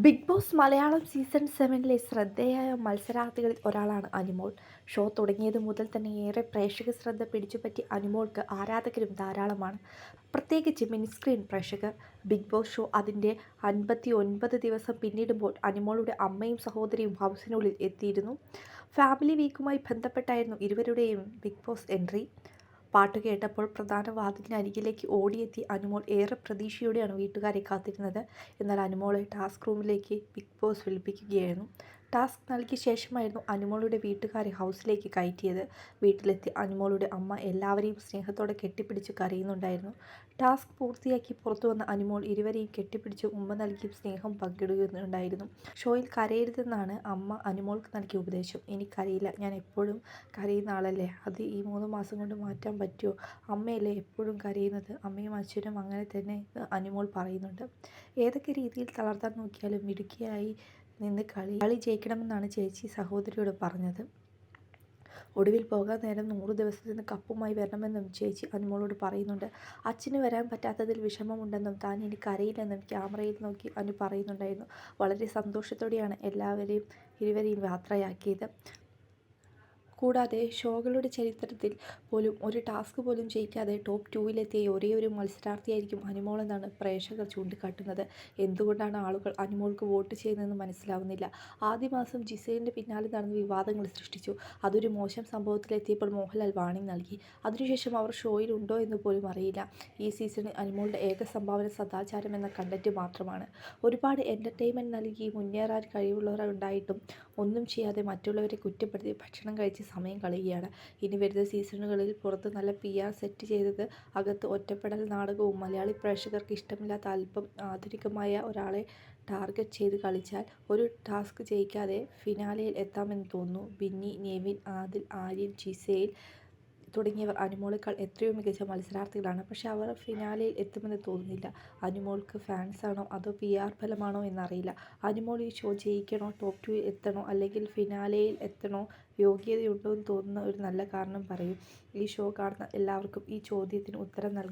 Big boss Malayalam season സെവനിലെ ശ്രദ്ധേയായ മത്സരാർത്ഥികളിൽ ഒരാളാണ് അനിമോൾ. ഷോ തുടങ്ങിയത് മുതൽ തന്നെ ഏറെ പ്രേക്ഷക ശ്രദ്ധ പിടിച്ചുപറ്റി അനിമോൾക്ക് ആരാധകരും ധാരാളമാണ്. പ്രത്യേകിച്ച് മിനിസ്ക്രീൻ പ്രേക്ഷകർ. ബിഗ് ബോസ് ഷോ അതിന്റെ അൻപത്തി ഒൻപത് ദിവസം പിന്നിടുമ്പോൾ അനിമോളുടെ അമ്മയും സഹോദരിയും ഹൗസിനുള്ളിൽ എത്തിയിരുന്നു. ഫാമിലി വീക്കുമായി ബന്ധപ്പെട്ടായിരുന്നു ഇരുവരുടെയും ബിഗ് ബോസ് എൻട്രി. പാട്ട് കേട്ടപ്പോൾ പ്രധാന വാതിലിനരികിലേക്ക് ഓടിയെത്തി അനുമോൾ ഏറെ പ്രതീക്ഷയോടെയാണ് വീട്ടുകാരെ കാത്തിരുന്നത്. എന്നാൽ അനുമോളെ ടാസ്ക് റൂമിലേക്ക് ബിഗ് ബോസ് വിളിപ്പിക്കുകയായിരുന്നു. ടാസ്ക് നൽകിയ ശേഷമായിരുന്നു അനുമോളുടെ വീട്ടുകാരെ ഹൗസിലേക്ക് കയറ്റിയത്. വീട്ടിലെത്തി അനുമോളുടെ അമ്മ എല്ലാവരെയും സ്നേഹത്തോടെ കെട്ടിപ്പിടിച്ച് കരയുന്നുണ്ടായിരുന്നു. ടാസ്ക് പൂർത്തിയാക്കി പുറത്തു വന്ന അനുമോൾ ഇരുവരെയും കെട്ടിപ്പിടിച്ച് ഉമ്മ നൽകി സ്നേഹം പങ്കിടുകയുണ്ടായിരുന്നു. ഷോയിൽ കരയരുതെന്നാണ് അമ്മ അനുമോൾക്ക് നൽകിയ ഉപദേശം. ഇനി കരയില്ല. ഞാൻ എപ്പോഴും കരയുന്ന ആളല്ലേ? അത് ഈ മൂന്ന് മാസം കൊണ്ട് മാറ്റാൻ പറ്റുമോ? അമ്മയല്ലേ എപ്പോഴും കരയുന്നത്? അമ്മയും അച്ഛനും അങ്ങനെ തന്നെ അനുമോൾ പറയുന്നുണ്ട്. ഏതൊക്കെ രീതിയിൽ തളർത്താൻ നോക്കിയാലും മിടുക്കിയായി നിന്ന് കളി കളി ജയിക്കണമെന്നാണ് ചേച്ചി സഹോദരിയോട് പറഞ്ഞത്. ഒടുവിൽ പോകാൻ നേരം നൂറ് ദിവസത്തിന് കപ്പുമായി വരണമെന്നും ചേച്ചി അനുമോളോട് പറയുന്നുണ്ട്. അച്ഛന് വരാൻ പറ്റാത്തതിൽ വിഷമമുണ്ടെന്നും താൻ എനിക്ക് അറിയില്ലെന്നും ക്യാമറയിൽ നോക്കി അനു പറയുന്നുണ്ടായിരുന്നു. വളരെ സന്തോഷത്തോടെയാണ് എല്ലാവരെയും ഇരുവരെയും യാത്രയാക്കിയത്. കൂടാതെ ഷോകളുടെ ചരിത്രത്തിൽ പോലും ഒരു ടാസ്ക് പോലും ജയിക്കാതെ ടോപ്പ് ടൂവിലെത്തിയ ഒരേ ഒരു മത്സരാർത്ഥിയായിരിക്കും അനുമോൾ എന്നാണ് പ്രേക്ഷകർ ചൂണ്ടിക്കാട്ടുന്നത്. എന്തുകൊണ്ടാണ് ആളുകൾ അനുമോൾക്ക് വോട്ട് ചെയ്യുന്നതെന്ന് മനസ്സിലാവുന്നില്ല. ആദ്യ മാസം ജിസേലിന്റെ പിന്നാലെ നടന്ന വിവാദങ്ങൾ സൃഷ്ടിച്ചു. അതൊരു മോശം സംഭവത്തിലെത്തിയപ്പോൾ മോഹൻലാൽ വാണിംഗ് നൽകി. അതിനുശേഷം അവർ ഷോയിൽ ഉണ്ടോ എന്ന് പോലും അറിയില്ല. ഈ സീസണിൽ അനുമോളുടെ ഏക സംഭാവന സദാചാരം എന്ന കണ്ടന്റ് മാത്രമാണ്. ഒരുപാട് എന്റർടൈൻമെന്റ് നൽകി മുന്നേറാൻ കഴിവുള്ളവരുണ്ടായിട്ടും ഒന്നും ചെയ്യാതെ മറ്റുള്ളവരെ കുറ്റപ്പെടുത്തി ഭക്ഷണം കഴിച്ച് സമയം കളയുകയാണ്. ഇനി വരുന്ന സീസണുകളിൽ പുറത്ത് നല്ല പി ആർ സെറ്റ് ചെയ്തത് അകത്ത് ഒറ്റപ്പെടൽ നാടകവും മലയാളി പ്രേക്ഷകർക്ക് ഇഷ്ടമില്ലാത്ത അല്പം ആധുനികമായ ഒരാളെ ടാർഗറ്റ് ചെയ്ത് കളിച്ചാൽ ഒരു ടാസ്ക് ജയിക്കാതെ ഫിനാലയിൽ എത്താമെന്ന് തോന്നുന്നു. ബിന്നി നെവിൻ ആദിൽ ആര്യൻ ജിസേൽ തുടങ്ങിയവർ അനുമോളേക്കാൾ എത്രയോ മികച്ച മത്സരാർത്ഥികളാണ്. പക്ഷേ അവർ ഫിനാലയിൽ എത്തുമെന്ന് തോന്നുന്നില്ല. അനുമോൾക്ക് ഫാൻസാണോ അതോ പി ആർ ഫലമാണോ എന്നറിയില്ല. അനുമോൾ ഈ ഷോ ജയിക്കണോ ടോപ്പ് ടു എത്തണോ അല്ലെങ്കിൽ ഫിനാലയിൽ എത്തണോ യോഗ്യതയുണ്ടോ എന്ന് തോന്നുന്ന ഒരു നല്ല കാരണം പറയും. ഈ ഷോ കാണുന്ന എല്ലാവർക്കും ഈ ചോദ്യത്തിന് ഉത്തരം